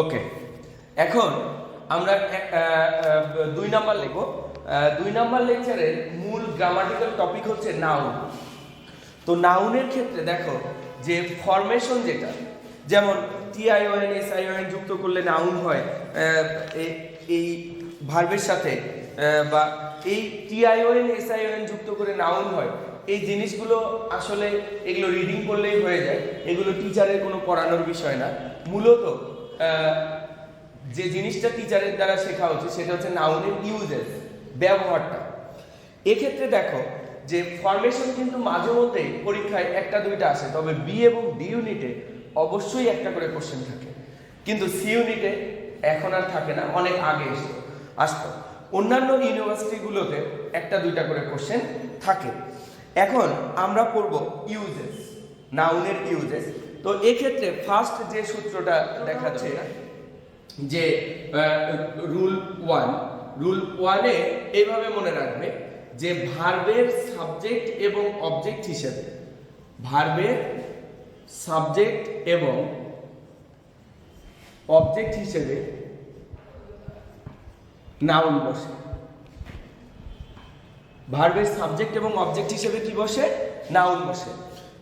ওকে এখন আমরা দুই নাম্বার লিখব। দুই নাম্বার লেকচারের মূল গ্রামাটিক্যাল টপিক হচ্ছে নাউন তো নাউনের ক্ষেত্রে দেখো, যে ফরমেশন যেটা, যেমন টিআইওএন এসআইওএন যুক্ত করলে নাউন হয় এই ভার্বের সাথে বা এই টিআইওএন এসআইওএন যুক্ত করে নাউন হয়, এই জিনিসগুলো আসলে এগুলো রিডিং করলেই হয়ে যায়, এগুলো টিচারের কোনো পড়ানোর বিষয় না। মূলত যে জিনিসটা টিচারের দ্বারা শেখা উচিত সেটা হচ্ছে নাউনের ইউজেস ব্যবহারটা। এক্ষেত্রে দেখো যে ফরমেশন কিন্তু মাঝে মধ্যে পরীক্ষায় একটা, দুইটা আসে, তবে বি এবং ডি ইউনিটে অবশ্যই একটা করে কোশ্চেন থাকে। কিন্তু সি ইউনিটে এখন আর থাকে না, অনেক আগে এসে আসতো। অন্যান্য ইউনিভার্সিটিগুলোতে একটা, দুইটা করে কোশ্চেন থাকে। এখন আমরা পড়ব ইউজেস নাউনের ইউজেস তো এক্ষেত্রে ফার্স্ট যে সূত্রটা দেখাচ্ছে যে রুল ওয়ান রুল ওয়ানে এইভাবে মনে রাখবে যে ভার্বের সাবজেক্ট এবং অবজেক্ট হিসেবে ভার্বের সাবজেক্ট এবং অবজেক্ট হিসেবে নাউন বসে। ভার্বের সাবজেক্ট এবং অবজেক্ট হিসেবে কি বসে? নাউন বসে।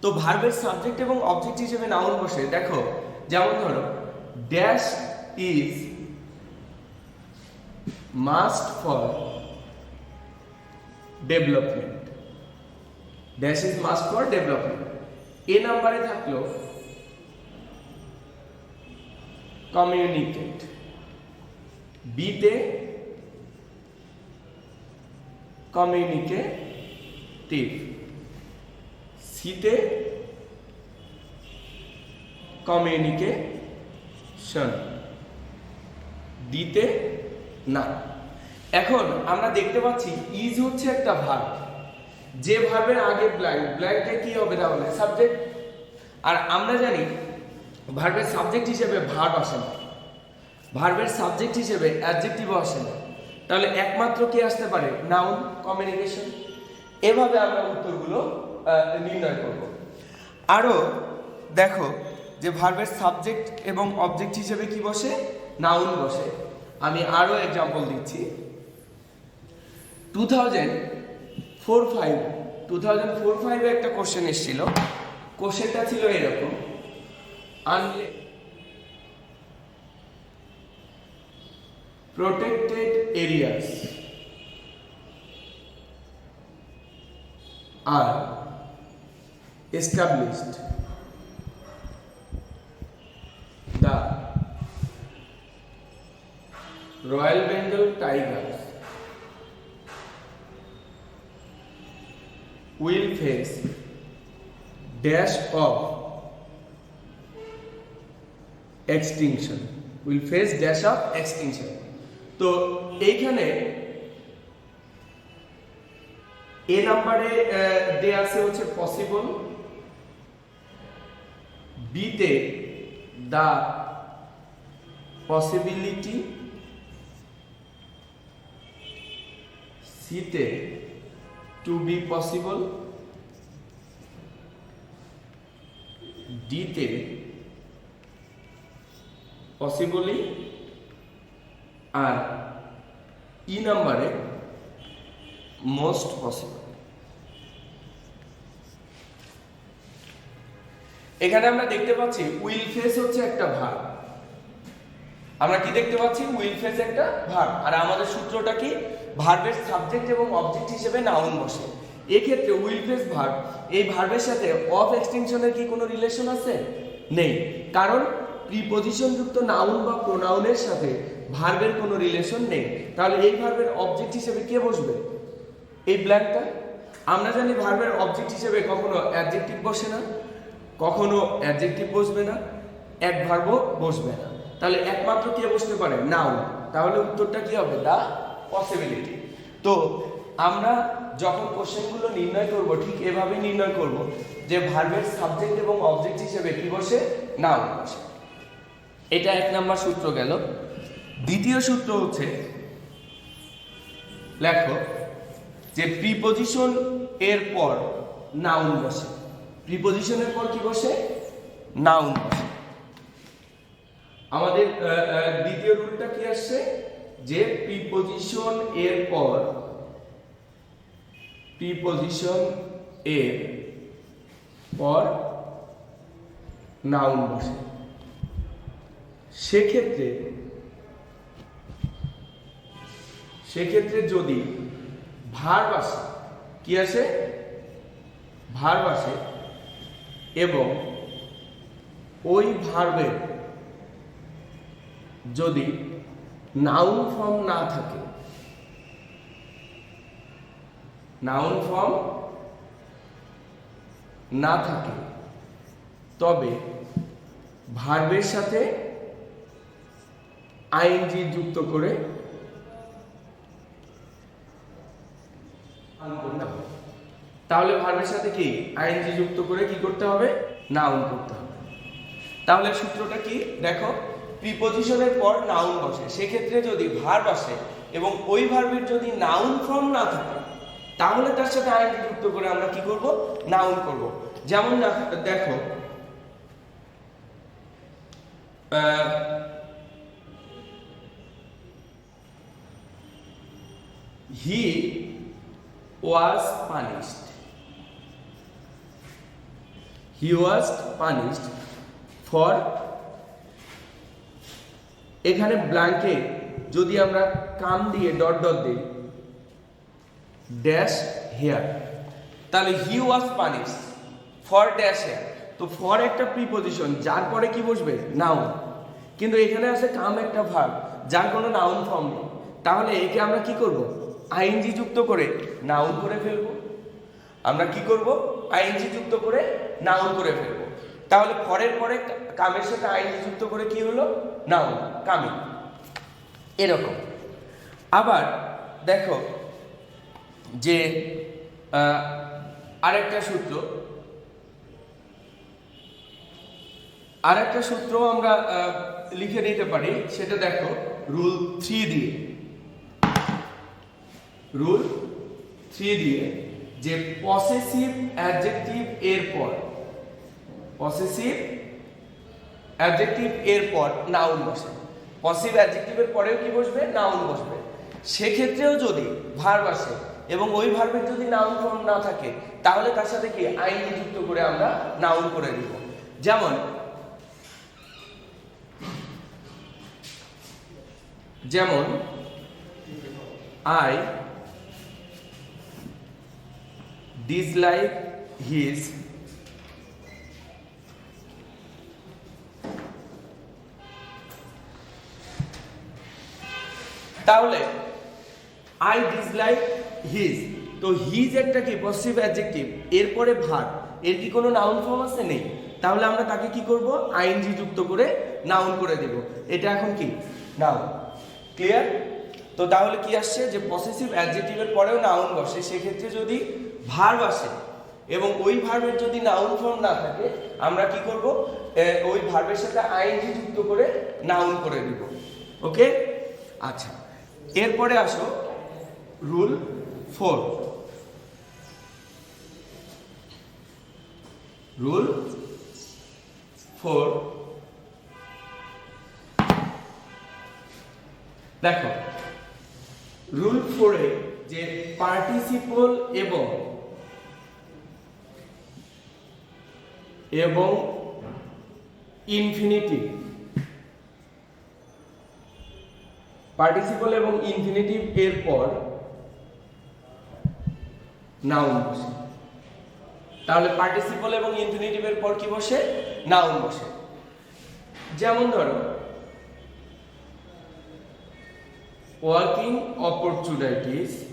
তো ভার্বের সাবজেক্ট এবং অবজেক্ট হিসেবে নাউন বসে। দেখো, যেমন ধরো dash is must for development dash is must for development এ নাম্বারে থাকল কমিউনিকেট বিতে কমিউনিকেটিভ সিতে কমিউনিকেশন, দিতে না। এখন আমরা দেখতে পাচ্ছি ইজ হচ্ছে একটা ভার্ব যে ভার্বের আগে ব্ল্যাঙ্ক ব্ল্যাঙ্কে কি হবে তাহলে? সাবজেক্ট আর আমরা জানি ভার্বের সাবজেক্ট হিসেবে ভার্ব আসে না। ভার্বের সাবজেক্ট হিসেবে অ্যাডজেক্টিভও আসে না। তাহলে একমাত্র কি আসতে পারে? নাউন কমিউনিকেশন এভাবে আমরা উত্তরগুলো নির্ণয় করব। আরও দেখো যে ভার্বের সাবজেক্ট এবং অবজেক্ট হিসেবে কি বসে? নাউন বসে। আমি আরও এক্সাম্পল দিচ্ছি। Two thousand four five two thousand four ফাইভে একটা কোশ্চেন এসেছিল। কোশ্চেনটা ছিল এরকম। আনলে protected areas are established the Royal Bengal Tigers will face dash of extinction will face dash of extinction তো এইখানে এ নাম্বারে দেয়া আছে হচ্ছে পসিবল বিতে দা পসিবিলিটি সিতে টু বি পসিবল ডিতে পসিবলি আর ই নাম্বারে মোস্ট পসিবল। এখানে আমরা দেখতে পাচ্ছি উইল ফেস হচ্ছে একটা ভার। আমরা কি দেখতে পাচ্ছি? উইল ফেস একটা ভার। আর আমাদের সূত্রটা কি? ভার্বের সাবজেক্ট এবং অবজেক্ট হিসেবে নাউন বসে। এক্ষেত্রে উইল ফেস ভার্ব এই ভার্বের সাথে অফ এক্সটেনশনের কি কোনো রিলেশন আছে? নেই। কারণ প্রিপোজিশন যুক্ত নাউন বা প্রোনাউনের সাথে ভার্বের কোনো রিলেশন নেই। তাহলে এই ভার্বের অবজেক্ট হিসেবে কে বসবে? এই ব্ল্যাঙ্কটা আমরা জানি ভার্বের অবজেক্ট হিসেবে কখনো অ্যাডজেক্টিভ বসে না। কখনো অ্যাডজেক্টিভ বসবে না, এক ভার্বও বসবে না। তাহলে একমাত্র কে বসতে পারে? নাউন তাহলে উত্তরটা কি হবে? দা পসিবিলিটি তো আমরা যখন কোশ্চেনগুলো নির্ণয় করব, ঠিক এভাবে নির্ণয় করব যে ভার্বের সাবজেক্ট এবং অবজেক্ট হিসেবে কি বসে? নাউন বসে। এটা এক নাম্বার সূত্র গেল। দ্বিতীয় সূত্র হচ্ছে, লেখো যে প্রিপোজিশন এর পর নাউন বসে। প্রিপোজিশনের পর কি বসে? নাউন বসে। আমাদের দ্বিতীয় রুলটা কি আসছে? যে প্রিপজিশন এর পর প্রিপজিশন এর পর নাউন বসে। সেক্ষেত্রে সেক্ষেত্রে যদি ভার আসে, কি আসে? ভার আসে এবং ওই ভার্বের যদি নাউন ফর্ম না থাকে নাউন ফর্ম না থাকে, তবে ভার্বের সাথে আইনজি যুক্ত করে করতে হবে। তাহলে ভার্বের সাথে কি? আইনজি যুক্ত করে কি করতে হবে? নাউন করতে হবে। তাহলে সূত্রটা কি? দেখো প্রিপজিশনের পর নাউন বসে। সেক্ষেত্রে যদি ভার্ব আসে এবং ওই ভার্বের যদি নাউন ফর্ম না থাকে তাহলে তার সাথে আইনজি যুক্ত করে আমরা কি করব? নাউন করব। যেমন দেখো আহ, ওয়াজ was he was punished for এখানে ব্ল্যাঙ্কে যদি আমরা কাম দিয়ে ডট ডট দিই ড্যাশ হেয়ার তাহলে he was punish for dash here তো ফর একটা প্রিপজিশন যার পরে কি বসবে? নাউন কিন্তু এখানে আছে কাম একটা ভার্ব যার কোনো নাউন ফর্ম নেই। তাহলে একে আমরা কি করব? আইএনজি যুক্ত করে নাউন করে ফেলব। আমরা কি করব? আইএনজি যুক্ত করে নাউন করে ফেলব। তাহলে ফরের পরে কামের সাথে আইএনজি যুক্ত করে কি হলো? Noun, coming. এরকম। আবার দেখো যে আরেকটা সূত্র। আরেকটা সূত্র আমরা লিখে নিতে পারি। সেটা দেখো, রুল থ্রি দিয়ে। রুল থ্রি দিয়ে যে পসেসিভ অ্যাডজেক্টিভ এর পর পসেসিভ অ্যাডজেক্টিভ এর পর নাউন বসে পসিভ অ্যাডজেক্টিভের পরেও কি বসবে? নাউন বসবে। সেক্ষেত্রেও যদি ভার্ব আসে এবং ওই ভার্বের যদি নাউন ফর্ম না থাকে, তাহলে তার সাথে কি? আইনি যুক্ত করে আমরা নাউন করে দিব যেমন যেমন আই ডিসলাইক হিজ তাহলে আই ডিসলাইক হিজ তো হিজ একটা কি? পজিটিভ অ্যাডজেক্টিভ এরপরে ভার, এর কি কোনো নাউন ফর্ম আছে? নেই। তাহলে আমরা তাকে কি করব? আইএনজি যুক্ত করে নাউন করে দেব। এটা এখন কি? নাউন ক্লিয়ার তো তাহলে কি আসছে? যে পসেসিভ অ্যাডজেক্টিভের পরেও নাউন বসে। সেক্ষেত্রে যদি ভার্ব আসে। এবং ওই ভার্বের যদি নাউন ফর্ম না থাকে, আমরা কি করব? ওই ভার্বের সাথে আইএনজি যুক্ত করে নাউন করে দিব। ওকে আচ্ছা। এরপরে আসো রুল ফোর রুল ফোর দেখো রুল ফোরে যে পার্টিসিপল এবং এবং ইনফিনিটিভ পার্টিসিপল এবং ইনফিনিটিভ এর পর নাউন বসে। তাহলে পার্টিসিপল এবং ইনফিনিটিভ এর পর কি বসে? নাউন বসে। যেমন ধরো working opportunities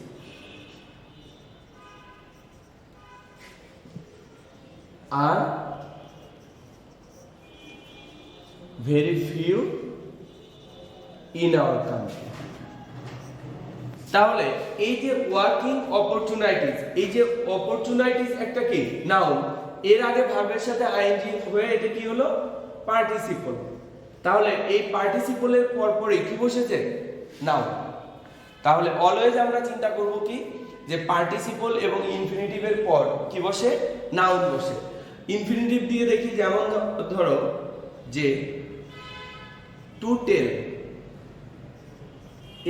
are very few in our country তাহলে এই যে ওয়ার্কিং অপরচুনিটিস এই যে অপরচুনিটিস একটা কি? নাউন এর আগে ভার্বের সাথে আইএনজি হয়ে এটা কি হলো? পার্টিসিপল তাহলে এই পার্টিসিপলের পর পরপরই কি বসেছে? নাউন তাহলে অলওয়েজ আমরা চিন্তা করব কি? যে পার্টিসিপল এবং ইনফিনিটিভের পর কি বসে? নাউন বসে। ইনফিনিটিভ দিয়ে দেখি যেমন ধরো যে to tell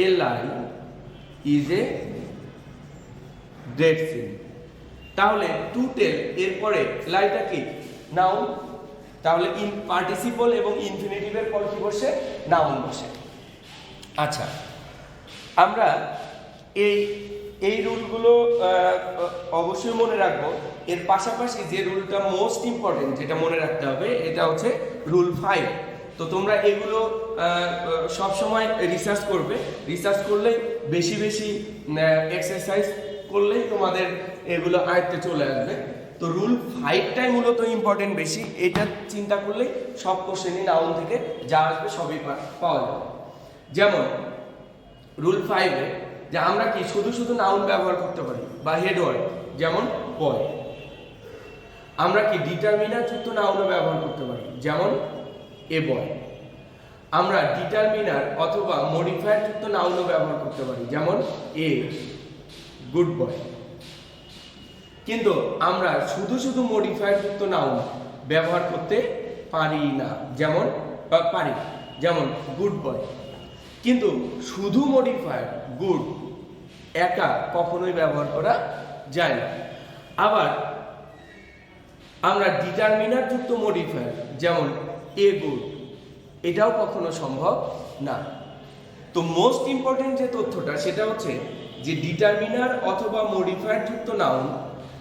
a lie is a great sin তাহলে টু টেল এরপরে লাইটা কি? নাউন তাহলে ইন পার্টিসিপল এবং ইনফিনিটিভের পর কি বসে? নাউন বসে। আচ্ছা আমরা এই এই রুলগুলো অবশ্যই মনে রাখব। এর পাশাপাশি যে রুলটা মোস্ট ইম্পর্টেন্ট যেটা মনে রাখতে হবে, এটা হচ্ছে রুল ফাইভ তো তোমরা এগুলো সব সময় রিসার্চ করবে। রিসার্চ করলেই বেশি বেশি এক্সারসাইজ করলেই তোমাদের এগুলো আয়ত্তে চলে আসবে। তো রুল ফাইভটাই মূলত ইম্পর্টেন্ট বেশি। এটা চিন্তা করলেই সব কোশ্চেনই নাউন থেকে যা আসবে সবই পাওয়া যাবে। যেমন রুল ফাইভে যে আমরা কি শুধু শুধু নাউন ব্যবহার করতে পারি বা হেড ওয়ার্ড যেমন বয় আমরা কি ডিটারমিনার যুক্ত নাউনও ব্যবহার করতে পারি, যেমন এ বয় আমরা ডিটারমিনার অথবা মডিফায়ার যুক্ত নাউনও ব্যবহার করতে পারি, যেমন এ গুড বয় কিন্তু আমরা শুধু শুধু মডিফায়ার যুক্ত নাউন ব্যবহার করতে পারি না, যেমন, বা পারি, যেমন গুড বয় কিন্তু শুধু মডিফায়ার গুড একা কখনোই ব্যবহার করা যায় না। আবার আমরা ডিটারমিনার যুক্ত মডিফায়ার যেমন এ গুড এটাও কখনো সম্ভব না। তো মোস্ট ইম্পর্টেন্ট যে তথ্যটা, সেটা হচ্ছে যে ডিটারমিনার অথবা মডিফায়ার যুক্ত নাউন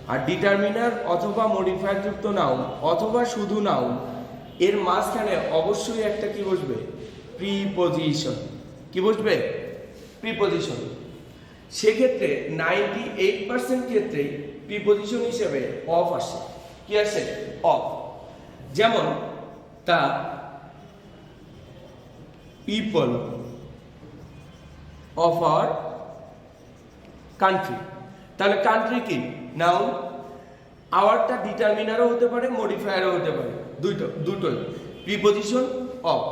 আর ডিটারমিনার অথবা মডিফায়ার যুক্ত নাউন অথবা শুধু নাউন এর মাঝখানে অবশ্যই একটা কি বসবে? প্রিপোজিশন কি বসবে? প্রিপোজিশন সেক্ষেত্রে নাইনটি এইট পার্সেন্ট ক্ষেত্রেই প্রিপোজিশন হিসেবে অফ আসে। কি আসে? অফ যেমন the people of our country তাহলে কান্ট্রি কি? নাউন আওয়ারটা ডিটারমিনারও হতে পারে মডিফায়ারও হতে পারে। দুইটো, দুটোই। প্রিপোজিশন অফ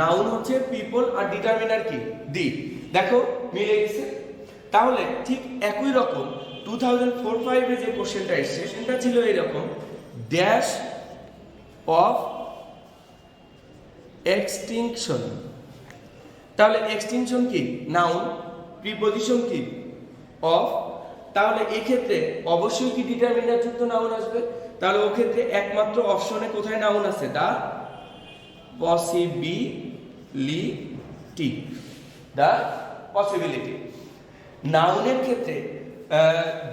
নাউন হচ্ছে পিপল আর ডিটারমিনার কি? দি দেখো, মিলে গেছে। তাহলে ঠিক একই রকম টু থাউজেন্ড ফোর ফাইভে যে কোশ্চেনটা এসছে, সেটা ছিল এরকম ড্যাশ অফ এক্সটিংশন তাহলে এক্সটিংশন কি? নাউন প্রিপোজিশন কি? অফ তাহলে এক্ষেত্রে অবশ্যই কি ডিটারমিনার যুক্ত নাউন আসবে? তাহলে ও ক্ষেত্রে একমাত্র অপশনে কোথায় নাউন আছে? দা? পসিবিলিটি দা? পসিবিলিটি নাউনের ক্ষেত্রে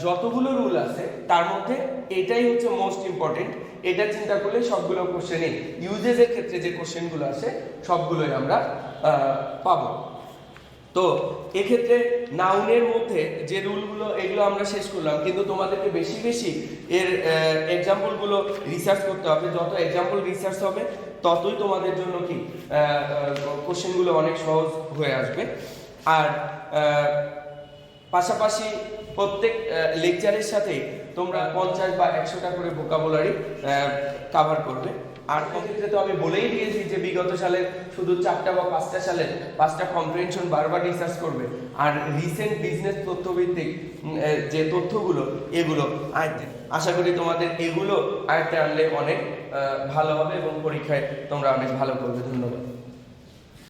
যতগুলো রুল আছে, তার মধ্যে এটাই হচ্ছে মোস্ট ইম্পর্টেন্ট এটা চিন্তা করলে সবগুলো কোশ্চেনই ইউজেসের ক্ষেত্রে যে কোশ্চেনগুলো আছে, সবগুলোই আমরা পাবো। তো এক্ষেত্রে নাউনের মধ্যে যে রুলগুলো এগুলো আমরা শেষ করলাম। কিন্তু তোমাদেরকে বেশি বেশি এর এক্সাম্পলগুলো রিসার্চ করতে হবে। যত এক্সাম্পল রিসার্চ হবে, ততই তোমাদের জন্য কি কোশ্চেনগুলো অনেক সহজ হয়ে আসবে। আর পাশাপাশি প্রত্যেক লেকচারের সাথে তোমরা পঞ্চাশ বা একশোটা করে ভোকাবুলারি কাভার করবে। আর ক্ষেত্রে তো আমি বলেই দিয়েছি যে বিগত সালের শুধু চারটা বা পাঁচটা সালের পাঁচটা কম্প্রিহেনশন বারবার রিসার্চ করবে। আর রিসেন্ট বিজনেস তথ্যভিত্তিক যে তথ্যগুলো, এগুলো আয়ত্তে। আশা করি তোমাদের এগুলো আয়ত্তে আনলে অনেক ভালো হবে এবং পরীক্ষায় তোমরা অনেক ভালো করবে। ধন্যবাদ।